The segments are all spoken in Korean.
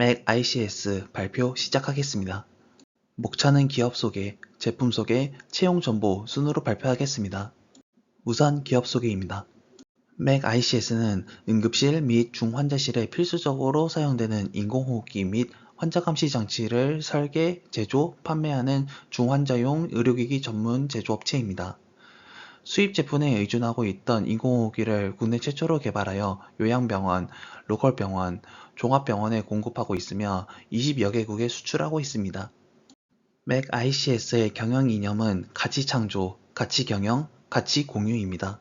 맥 ICS 발표 시작하겠습니다. 목차는 기업 소개, 제품 소개, 채용 정보 순으로 발표하겠습니다. 우선 기업 소개입니다. 맥 ICS는 응급실 및 중환자실에 필수적으로 사용되는 인공호흡기 및 환자 감시 장치를 설계, 제조, 판매하는 중환자용 의료기기 전문 제조업체입니다. 수입 제품에 의존하고 있던 인공호흡기를 국내 최초로 개발하여 요양병원, 로컬병원, 종합병원에 공급하고 있으며 20여 개국에 수출하고 있습니다. 맥 ICS의 경영 이념은 가치 창조, 가치 경영, 가치 공유입니다.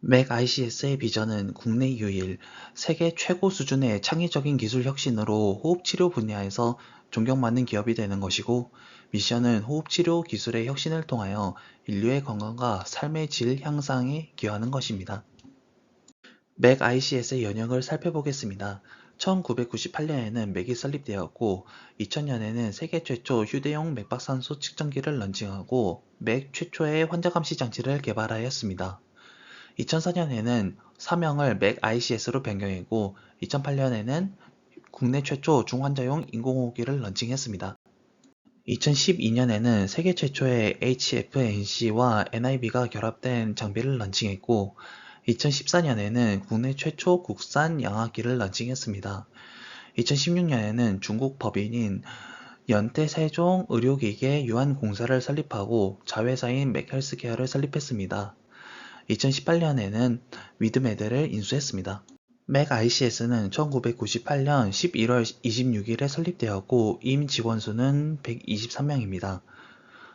맥 ICS의 비전은 국내 유일, 세계 최고 수준의 창의적인 기술 혁신으로 호흡치료 분야에서 존경받는 기업이 되는 것이고, 미션은 호흡치료 기술의 혁신을 통하여 인류의 건강과 삶의 질 향상에 기여하는 것입니다. 맥 ICS의 연역을 살펴보겠습니다. 1998년에는 맥이 설립되었고 2000년에는 세계 최초 휴대용 맥박산소 측정기를 런칭하고 맥 최초의 환자 감시 장치를 개발하였습니다. 2004년에는 사명을 맥 ICS로 변경했고 2008년에는 국내 최초 중환자용 인공호흡기를 런칭했습니다. 2012년에는 세계 최초의 HFNC와 NIB가 결합된 장비를 런칭했고 2014년에는 국내 최초 국산 양압기를 런칭했습니다. 2016년에는 중국 법인인 연태 세종 의료기계 유한 공사를 설립하고 자회사인 맥헬스케어를 설립했습니다. 2018년에는 위드메드를 인수했습니다. 맥 ICS는 1998년 11월 26일에 설립되었고 임 직원 수는 123명입니다.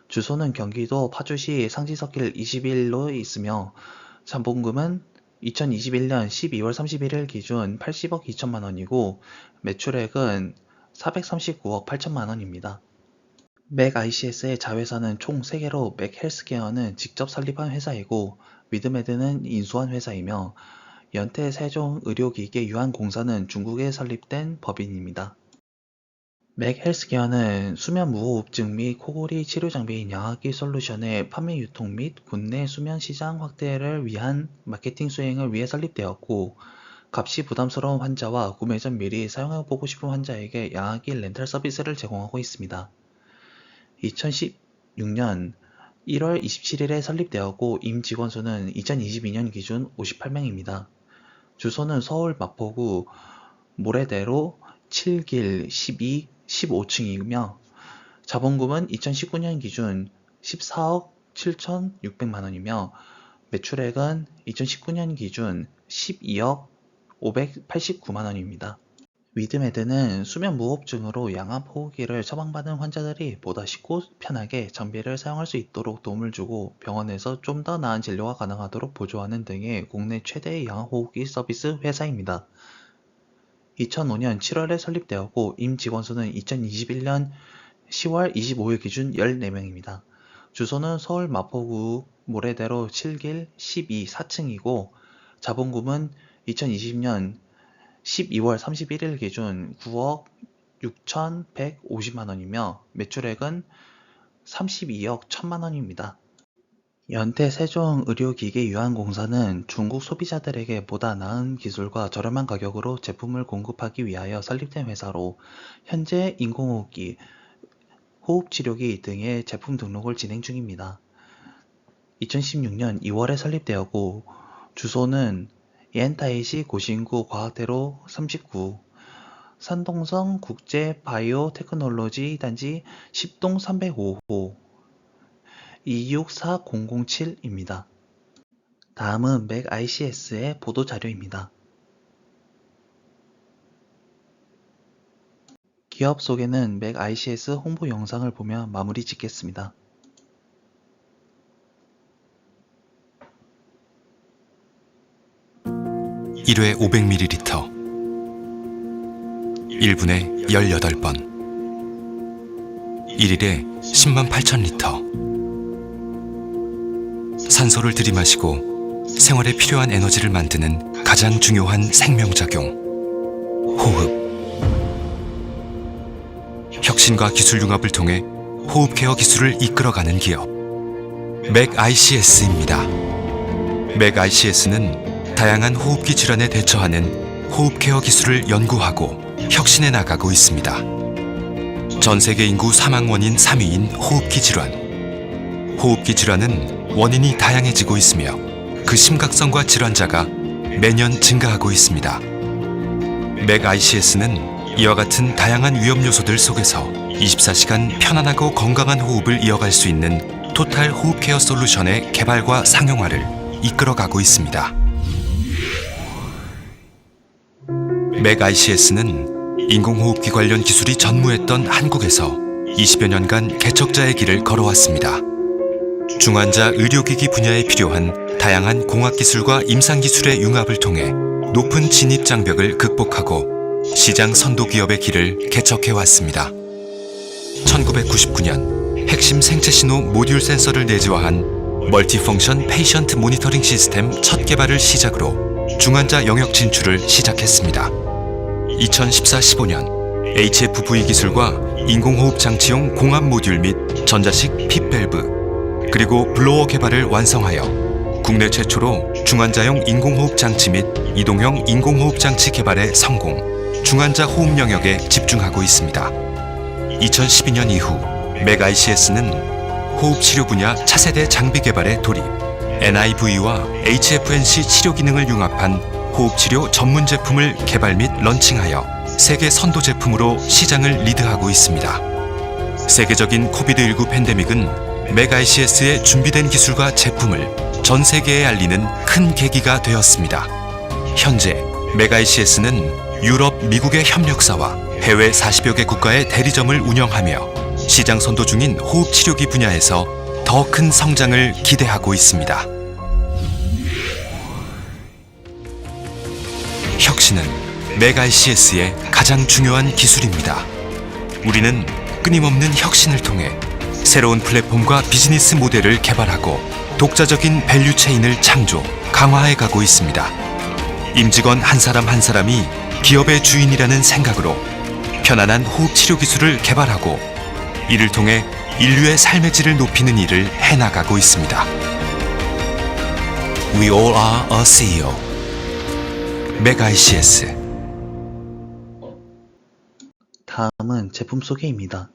주소는 경기도 파주시 상지석길 21로 있으며 자본금은 2021년 12월 31일 기준 80억 2천만 원이고 매출액은 439억 8천만 원입니다. 맥 ICS의 자회사는 총 3개로 맥 헬스케어는 직접 설립한 회사이고 위드메드는 인수한 회사이며 연태 세종 의료기계 유한공사는 중국에 설립된 법인입니다. 맥 헬스케어는 수면 무호흡증 및 코골이 치료 장비인 양압기 솔루션의 판매 유통 및 국내 수면 시장 확대를 위한 마케팅 수행을 위해 설립되었고 값이 부담스러운 환자와 구매 전 미리 사용해보고 싶은 환자에게 양압기 렌탈 서비스를 제공하고 있습니다. 2016년 1월 27일에 설립되었고 임직원 수는 2022년 기준 58명입니다. 주소는 서울 마포구 모래대로 7길 12 15층이며 자본금은 2019년 기준 14억 7,600만 원이며 매출액은 2019년 기준 12억 589만 원입니다. 위드메드는 수면 무호흡증으로 양압 호흡기를 처방받은 환자들이 보다 쉽고 편하게 장비를 사용할 수 있도록 도움을 주고 병원에서 좀 더 나은 진료가 가능하도록 보조하는 등의 국내 최대의 양압 호흡기 서비스 회사입니다. 2005년 7월에 설립되었고 임 직원 수는 2021년 10월 25일 기준 14명입니다. 주소는 서울 마포구 모래대로 7길 12 4층이고 자본금은 2020년 12월 31일 기준 9억 6,150만 원이며 매출액은 32억 1천만 원입니다. 연태 세종 의료기계 유한공사는 중국 소비자들에게 보다 나은 기술과 저렴한 가격으로 제품을 공급하기 위하여 설립된 회사로 현재 인공호흡기, 호흡치료기 등의 제품 등록을 진행 중입니다. 2016년 2월에 설립되었고 주소는 옌타이시 고신구 과학대로 39 산동성 국제 바이오 테크놀로지 단지 10동 305호 264007입니다. 다음은 맥 ICS의 보도 자료입니다. 기업 소개는 맥 ICS 홍보 영상을 보며 마무리 짓겠습니다. 1회 500ml 1분에 18번. 1일에 10만 8천 리터. 산소를 들이마시고 생활에 필요한 에너지를 만드는 가장 중요한 생명작용. 호흡. 혁신과 기술 융합을 통해 호흡 케어 기술을 이끌어가는 기업. 맥 ICS입니다. 맥 ICS는 다양한 호흡기 질환에 대처하는 호흡 케어 기술을 연구하고 혁신해 나가고 있습니다. 전 세계 인구 사망 원인 3위인 호흡기 질환. 호흡기 질환은 원인이 다양해지고 있으며 그 심각성과 질환자가 매년 증가하고 있습니다. 맥 ICS는 이와 같은 다양한 위험 요소들 속에서 24시간 편안하고 건강한 호흡을 이어갈 수 있는 토탈 호흡 케어 솔루션의 개발과 상용화를 이끌어가고 있습니다. 맥 ICS는 인공호흡기 관련 기술이 전무했던 한국에서 20여 년간 개척자의 길을 걸어왔습니다. 중환자 의료기기 분야에 필요한 다양한 공학기술과 임상기술의 융합을 통해 높은 진입 장벽을 극복하고 시장 선도 기업의 길을 개척해 왔습니다. 1999년 핵심 생체 신호 모듈 센서를 내재화한 멀티펑션 페이션트 모니터링 시스템 첫 개발을 시작으로 중환자 영역 진출을 시작했습니다. 2014-15년 HFV 기술과 인공호흡 장치용 공합 모듈 및 전자식 핏밸브 그리고 블로어 개발을 완성하여 국내 최초로 중환자용 인공호흡 장치 및 이동형 인공호흡 장치 개발에 성공, 중환자 호흡 영역에 집중하고 있습니다. 2012년 이후 맥 ICS는 호흡 치료 분야 차세대 장비 개발에 돌입, NIV와 HFNC 치료 기능을 융합한 호흡 치료 전문 제품을 개발 및 런칭하여 세계 선도 제품으로 시장을 리드하고 있습니다. 세계적인 코비드19 팬데믹은 맥 ICS의 준비된 기술과 제품을 전 세계에 알리는 큰 계기가 되었습니다. 현재 맥 ICS는 유럽, 미국의 협력사와 해외 40여 개 국가의 대리점을 운영하며 시장 선도 중인 호흡 치료기 분야에서 더 큰 성장을 기대하고 있습니다. 맥 ICS의 가장 중요한 기술입니다. 우리는 끊임없는 혁신을 통해 새로운 플랫폼과 비즈니스 모델을 개발하고 독자적인 밸류 체인을 창조, 강화해 가고 있습니다. 임직원 한 사람 한 사람이 기업의 주인이라는 생각으로 편안한 호흡 치료 기술을 개발하고 이를 통해 인류의 삶의 질을 높이는 일을 해나가고 있습니다. We all are a CEO. 맥 ICS. 다음은 제품 소개입니다.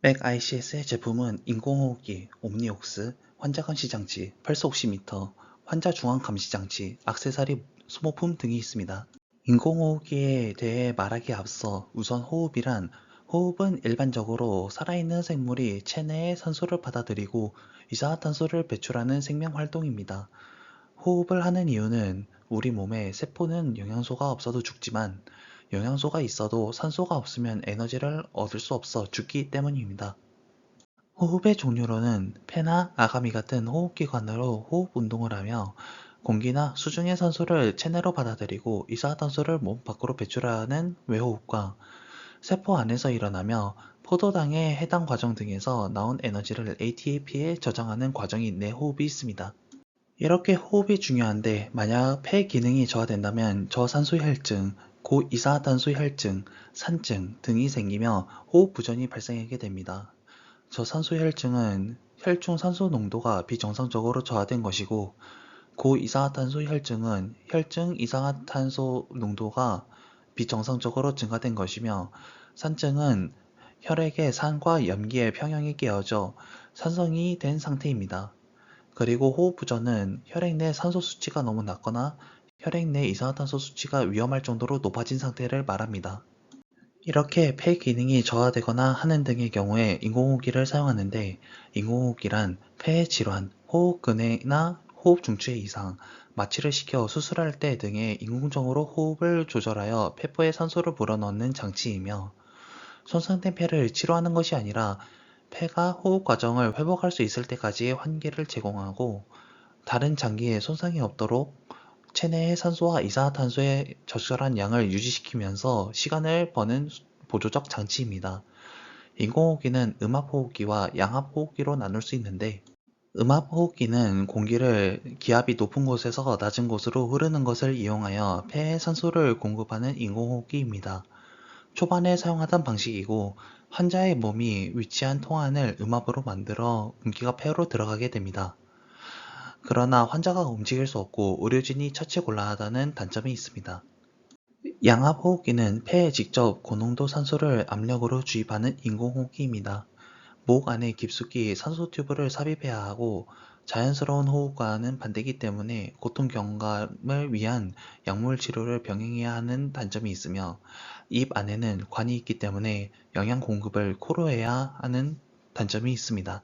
맥 ICS의 제품은 인공호흡기, 옴니옥스, 환자 감시 장치, 펄스 옥시미터, 환자 중앙 감시 장치, 악세사리, 소모품 등이 있습니다. 인공호흡기에 대해 말하기에 앞서 우선 호흡이란 호흡은 일반적으로 살아있는 생물이 체내의 산소를 받아들이고 이산화탄소를 배출하는 생명 활동입니다. 호흡을 하는 이유는 우리 몸에 세포는 영양소가 없어도 죽지만 영양소가 있어도 산소가 없으면 에너지를 얻을 수 없어 죽기 때문입니다. 호흡의 종류로는 폐나 아가미 같은 호흡기관으로 호흡 운동을 하며 공기나 수중의 산소를 체내로 받아들이고 이산화탄소를 몸 밖으로 배출하는 외호흡과 세포 안에서 일어나며 포도당의 해당 과정 등에서 나온 에너지를 ATP에 저장하는 과정이 내호흡이 있습니다. 이렇게 호흡이 중요한데 만약 폐 기능이 저하된다면 저산소 혈증, 고이산화탄소 혈증, 산증 등이 생기며 호흡 부전이 발생하게 됩니다. 저산소 혈증은 혈중 산소 농도가 비정상적으로 저하된 것이고 고이산화탄소 혈증은 혈중 이산화탄소 농도가 비정상적으로 증가된 것이며 산증은 혈액의 산과 염기의 평형이 깨어져 산성이 된 상태입니다. 그리고 호흡 부전은 혈액 내 산소 수치가 너무 낮거나 혈액 내 이산화탄소 수치가 위험할 정도로 높아진 상태를 말합니다. 이렇게 폐 기능이 저하되거나 하는 등의 경우에 인공호흡기를 사용하는데 인공호흡기란 폐 질환, 호흡근해나 호흡 중추의 이상, 마취를 시켜 수술할 때 등의 인공적으로 호흡을 조절하여 폐부에 산소를 불어넣는 장치이며 손상된 폐를 치료하는 것이 아니라 폐가 호흡 과정을 회복할 수 있을 때까지의 환기를 제공하고 다른 장기에 손상이 없도록 체내의 산소와 이산화탄소의 적절한 양을 유지시키면서 시간을 버는 보조적 장치입니다. 인공호흡기는 음압호흡기와 양압호흡기로 나눌 수 있는데 음압호흡기는 공기를 기압이 높은 곳에서 낮은 곳으로 흐르는 것을 이용하여 폐에 산소를 공급하는 인공호흡기입니다. 초반에 사용하던 방식이고 환자의 몸이 위치한 통안을 음압으로 만들어 공기가 폐로 들어가게 됩니다. 그러나 환자가 움직일 수 없고 의료진이 처치 곤란하다는 단점이 있습니다. 양압호흡기는 폐에 직접 고농도 산소를 압력으로 주입하는 인공호흡기입니다. 목 안에 깊숙이 산소 튜브를 삽입해야 하고 자연스러운 호흡과는 반대이기 때문에 고통 경감을 위한 약물 치료를 병행해야 하는 단점이 있으며 입 안에는 관이 있기 때문에 영양 공급을 코로 해야 하는 단점이 있습니다.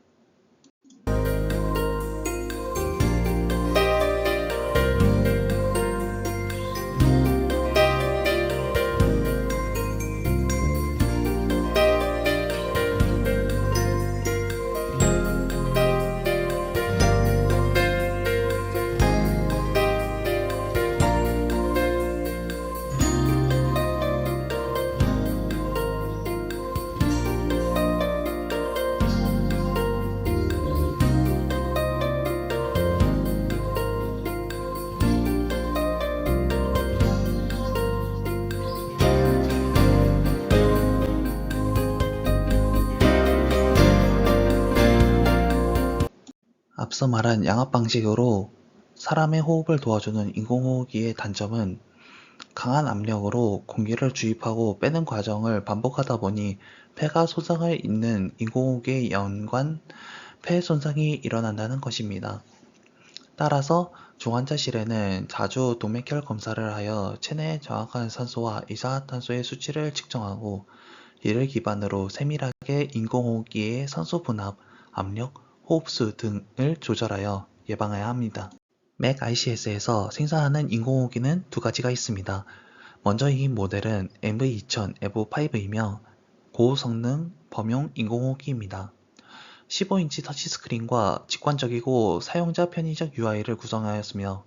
앞서 말한 양압 방식으로 사람의 호흡을 도와주는 인공호흡기의 단점은 강한 압력으로 공기를 주입하고 빼는 과정을 반복하다 보니 폐가 손상을 입는 인공호흡기의 연관 폐 손상이 일어난다는 것입니다. 따라서 중환자실에는 자주 동맥혈 검사를 하여 체내의 정확한 산소와 이산화탄소의 수치를 측정하고 이를 기반으로 세밀하게 인공호흡기의 산소 분압, 압력, 호흡수 등을 조절하여 예방해야 합니다. 맥 ICS에서 생산하는 인공호흡기는 두 가지가 있습니다. 먼저 이 모델은 MV2000 EVO5이며 고성능 범용 인공호흡기입니다. 15인치 터치스크린과 직관적이고 사용자 편의적 UI를 구성하였으며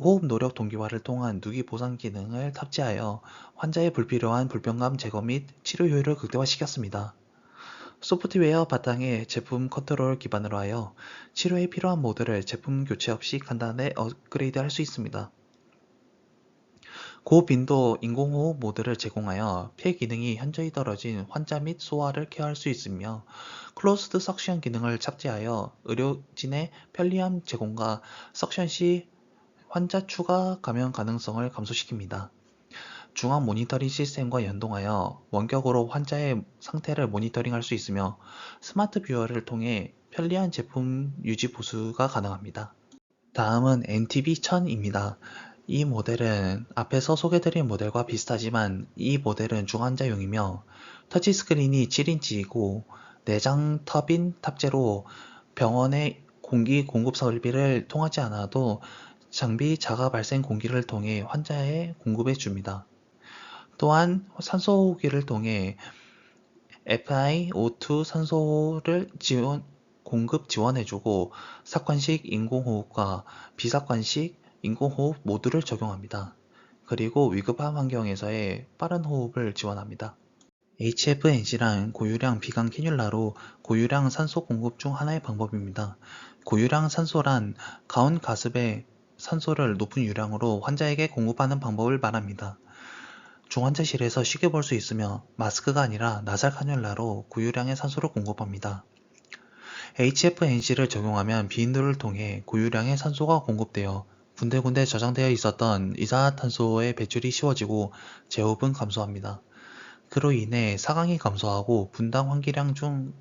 호흡 노력 동기화를 통한 누기 보상 기능을 탑재하여 환자의 불필요한 불편감 제거 및 치료 효율을 극대화시켰습니다. 소프트웨어 바탕에 제품 컨트롤 기반으로 하여 치료에 필요한 모드를 제품 교체 없이 간단하게 업그레이드 할 수 있습니다. 고빈도 인공호흡 모드를 제공하여 폐 기능이 현저히 떨어진 환자 및 소아를 케어할 수 있으며 클로스드 석션 기능을 탑재하여 의료진의 편리함 제공과 석션 시 환자 추가 감염 가능성을 감소시킵니다. 중앙 모니터링 시스템과 연동하여 원격으로 환자의 상태를 모니터링할 수 있으며 스마트 뷰어를 통해 편리한 제품 유지 보수가 가능합니다. 다음은 NTB1000입니다. 이 모델은 앞에서 소개드린 모델과 비슷하지만 이 모델은 중환자용이며 터치스크린이 7인치이고 내장 터빈 탑재로 병원의 공기 공급 설비를 통하지 않아도 장비 자가 발생 공기를 통해 환자에 공급해 줍니다. 또한 산소호흡기를 통해 FiO2 산소를 지원, 공급 지원해주고 삭관식 인공호흡과 비삭관식 인공호흡 모두를 적용합니다. 그리고 위급한 환경에서의 빠른 호흡을 지원합니다. HFNC란 고유량 비강 캐뉼라로 고유량 산소 공급 중 하나의 방법입니다. 고유량 산소란 가운 가습의 산소를 높은 유량으로 환자에게 공급하는 방법을 말합니다. 중환자실에서 쉽게 볼 수 있으며 마스크가 아니라 나살 카뉼라로 고유량의 산소를 공급합니다. HFNC를 적용하면 비인도를 통해 고유량의 산소가 공급되어 군데군데 저장되어 있었던 이산화탄소의 배출이 쉬워지고 제호흡은 감소합니다. 그로 인해 사강이 감소하고 분당 환기량 중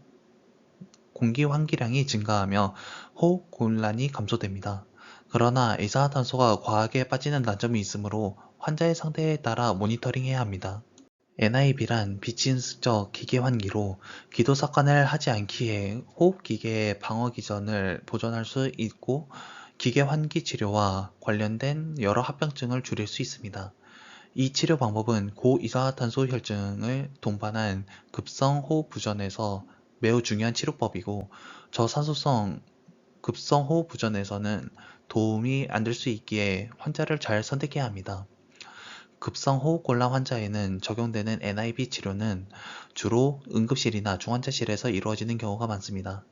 공기 환기량이 증가하며 호흡 곤란이 감소됩니다. 그러나 이산화탄소가 과하게 빠지는 단점이 있으므로 환자의 상태에 따라 모니터링해야 합니다. NIB란 비친스적 기계 환기로 기도 삭관을 하지 않기에 호흡 기계의 방어 기전을 보존할 수 있고 기계 환기 치료와 관련된 여러 합병증을 줄일 수 있습니다. 이 치료 방법은 고이산화탄소 혈증을 동반한 급성 호흡 부전에서 매우 중요한 치료법이고 저산소성 급성 호흡 부전에서는 도움이 안 될 수 있기에 환자를 잘 선택해야 합니다. 급성 호흡곤란 환자에는 적용되는 NIB 치료는 주로 응급실이나 중환자실에서 이루어지는 경우가 많습니다.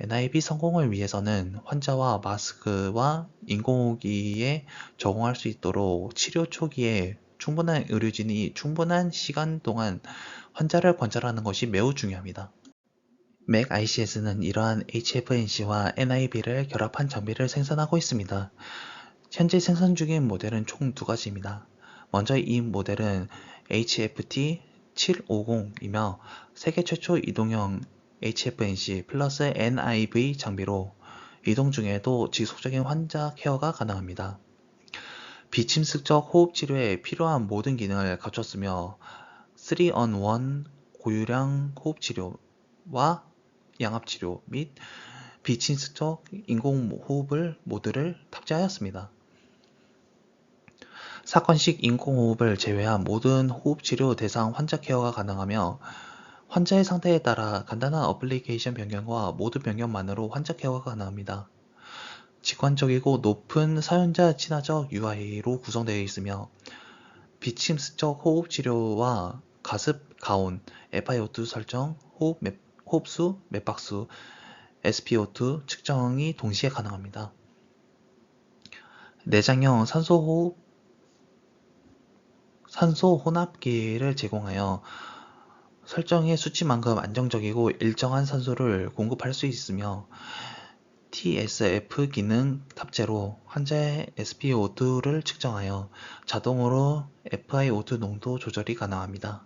NIB 성공을 위해서는 환자와 마스크와 인공호흡기에 적응할 수 있도록 치료 초기에 충분한 의료진이 충분한 시간 동안 환자를 관찰하는 것이 매우 중요합니다. 맥 ICS는 이러한 HFNC와 NIB를 결합한 장비를 생산하고 있습니다. 현재 생산 중인 모델은 총 두 가지입니다. 먼저 이 모델은 HFT 750이며 세계 최초 이동형 HFNC 플러스 NIV 장비로 이동 중에도 지속적인 환자 케어가 가능합니다. 비침습적 호흡 치료에 필요한 모든 기능을 갖췄으며 3on1 고유량 호흡 치료와 양압 치료 및 비침습적 인공 호흡을 모두를 탑재하였습니다. 사건식 인공호흡을 제외한 모든 호흡치료 대상 환자 케어가 가능하며 환자의 상태에 따라 간단한 어플리케이션 변경과 모드 변경만으로 환자 케어가 가능합니다. 직관적이고 높은 사용자 친화적 UI로 구성되어 있으며 비침습적 호흡 치료와 가습, 가온, FiO2 설정, 호흡 맵- 호흡수, 맥박수, SpO2 측정이 동시에 가능합니다. 내장형 산소 호흡 산소 혼합기를 제공하여 설정의 수치만큼 안정적이고 일정한 산소를 공급할 수 있으며 TSF 기능 탑재로 환자의 SpO2를 측정하여 자동으로 FiO2 농도 조절이 가능합니다.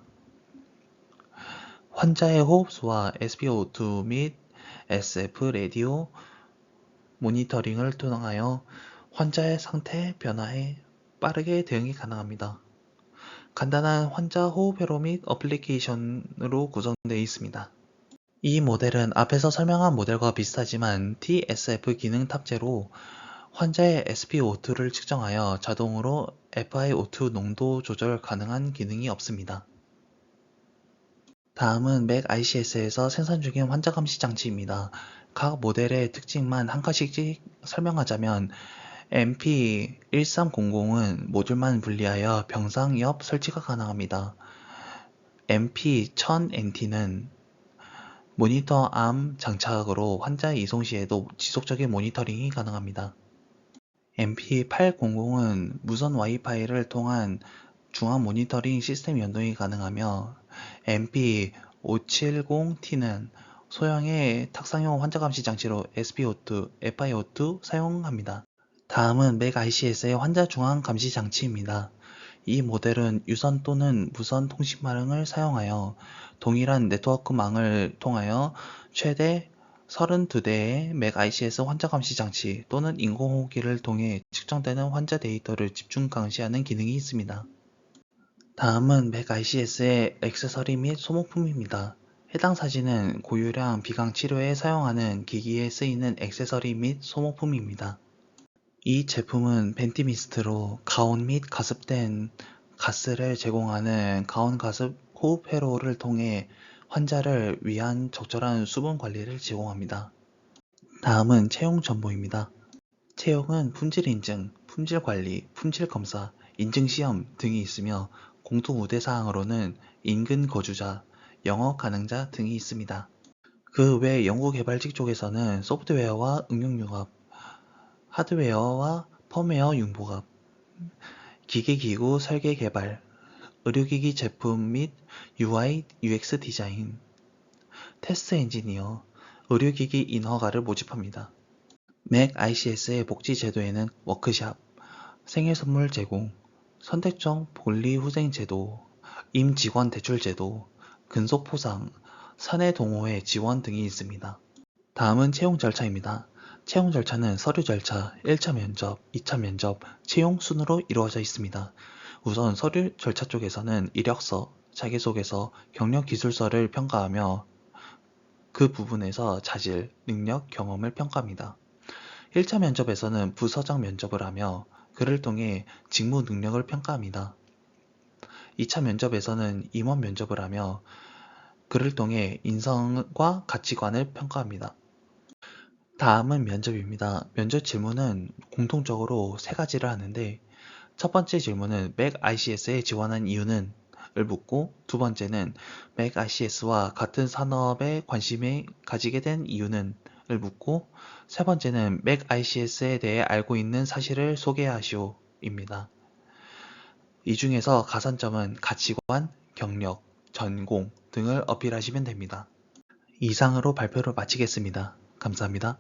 환자의 호흡수와 SpO2 및 SF 라디오 모니터링을 통하여 환자의 상태 변화에 빠르게 대응이 가능합니다. 간단한 환자 호흡 회로 및 어플리케이션으로 구성되어 있습니다. 이 모델은 앞에서 설명한 모델과 비슷하지만 TSF 기능 탑재로 환자의 SpO2를 측정하여 자동으로 FiO2 농도 조절 가능한 기능이 없습니다. 다음은 맥 ICS에서 생산 중인 환자 감시 장치입니다. 각 모델의 특징만 한 가지씩 설명하자면 MP1300은 모듈만 분리하여 병상 옆 설치가 가능합니다. MP1000NT는 모니터 암 장착으로 환자 이송 시에도 지속적인 모니터링이 가능합니다. MP800은 무선 와이파이를 통한 중앙 모니터링 시스템 연동이 가능하며 MP570T는 소형의 탁상용 환자 감시 장치로 SpO2, FiO2 사용합니다. 다음은 맥 ICS의 환자 중앙 감시 장치입니다. 이 모델은 유선 또는 무선 통신망을 사용하여 동일한 네트워크망을 통하여 최대 32대의 맥 ICS 환자 감시 장치 또는 인공호흡기를 통해 측정되는 환자 데이터를 집중 감시하는 기능이 있습니다. 다음은 맥 ICS의 액세서리 및 소모품입니다. 해당 사진은 고유량 비강 치료에 사용하는 기기에 쓰이는 액세서리 및 소모품입니다. 이 제품은 벤티 미스트로 가온 및 가습된 가스를 제공하는 가온 가습 호흡 회로를 통해 환자를 위한 적절한 수분 관리를 제공합니다. 다음은 채용 정보입니다. 채용은 품질 인증, 품질 관리, 품질 검사, 인증 시험 등이 있으며 공통 우대 사항으로는 인근 거주자, 영어 가능자 등이 있습니다. 그 외 연구개발직 쪽에서는 소프트웨어와 응용 융합, 하드웨어와 펌웨어 융복합, 기계기구 설계 개발, 의료기기 제품 및 UI, UX 디자인, 테스트 엔지니어, 의료기기 인허가를 모집합니다. 맥 ICS의 복지 제도에는 워크샵, 생일 선물 제공, 선택적 복리 후생 제도, 임직원 대출 제도, 근속 포상, 사내 동호회 지원 등이 있습니다. 다음은 채용 절차입니다. 채용 절차는 서류 절차, 1차 면접, 2차 면접, 채용 순으로 이루어져 있습니다. 우선 서류 절차 쪽에서는 이력서, 자기소개서, 경력 기술서를 평가하며 그 부분에서 자질, 능력, 경험을 평가합니다. 1차 면접에서는 부서장 면접을 하며 그를 통해 직무 능력을 평가합니다. 2차 면접에서는 임원 면접을 하며 그를 통해 인성과 가치관을 평가합니다. 다음은 면접입니다. 면접 질문은 공통적으로 세 가지를 하는데 첫 번째 질문은 맥 ICS에 지원한 이유는 을 묻고 두 번째는 맥 ICS와 같은 산업에 관심을 가지게 된 이유는 을 묻고 세 번째는 맥 ICS에 대해 알고 있는 사실을 소개하시오 입니다. 이 중에서 가산점은 가치관, 경력, 전공 등을 어필하시면 됩니다. 이상으로 발표를 마치겠습니다. 감사합니다.